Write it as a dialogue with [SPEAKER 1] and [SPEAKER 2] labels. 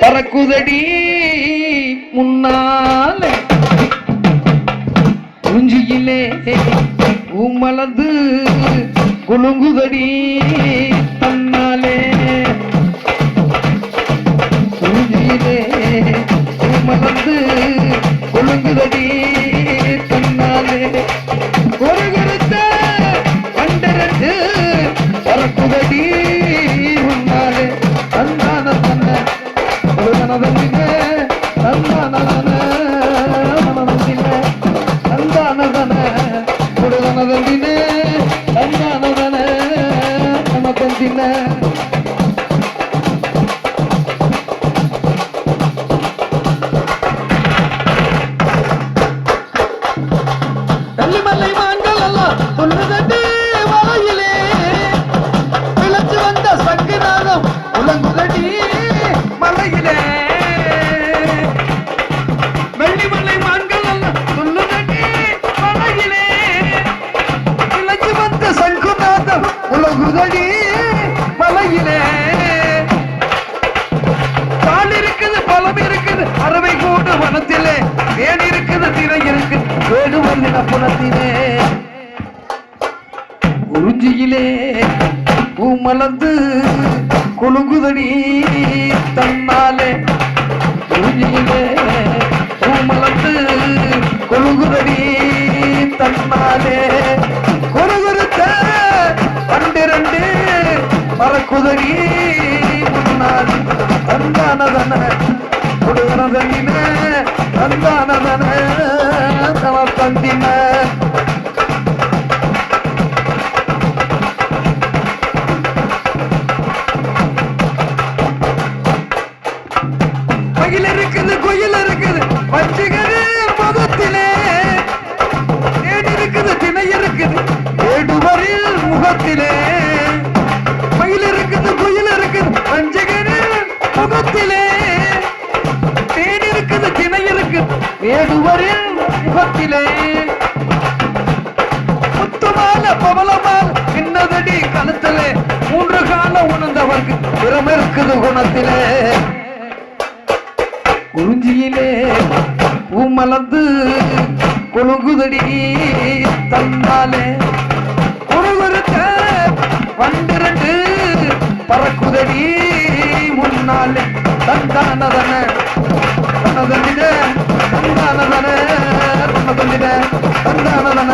[SPEAKER 1] பறக்குதடி முன்னால. குறிஞ்சியிலே உமலது குலுங்குதடி தன்னாலே. குறிஞ்சியிலே உமலந்து குலுங்குதடி தன்னாலே. ஒரு கருத்த கண்டரத்து பறக்குதடி மனதந்தினே
[SPEAKER 2] வெள்ளிமலை மான்கள் எல்லாம் துள்ளுதட்டி மலையிலே விளைச்சு வந்த சங்குநாதம் உலங்குதடி
[SPEAKER 1] மலையிலே. வெள்ளிமலை மான்கள் எல்லாம் துள்ளுதடி மலையிலே.
[SPEAKER 2] விளைச்சு வந்த உலங்குதடி
[SPEAKER 1] உறிஞ்சியிலே பூமலர்ந்து குலுங்குதடி தன்னாலே. உறிஞ்சியிலே பூமலர்ந்து குலுங்குதடி தன்னாலே. குறுகுறுத்த பன்னிரண்டு பறக்குதடி முன்னால். தந்தானதன கொடுகனதனின தந்தானதன தந்தின முகத்திலே மயில் இருக்குது குயில் இருக்குது பஞ்சகரு முகத்திலே. தேன் இருக்குது திணை இருக்குது ஏடுவரில் முகத்திலே. முத்துமால பவளமால பின்னதடி கழுத்திலே. மூன்று காலம் உணர்ந்தவர்க்கு திறம் இருக்குது குணத்திலே. குறிஞ்சியிலே பூமலந்து கொழுகுதடி தந்தாலே. பன்னிரண்டு பறக்குதடி முன்னால் தந்தானதன தனதனிட தந்தானதன தனதனிட தந்தானதன.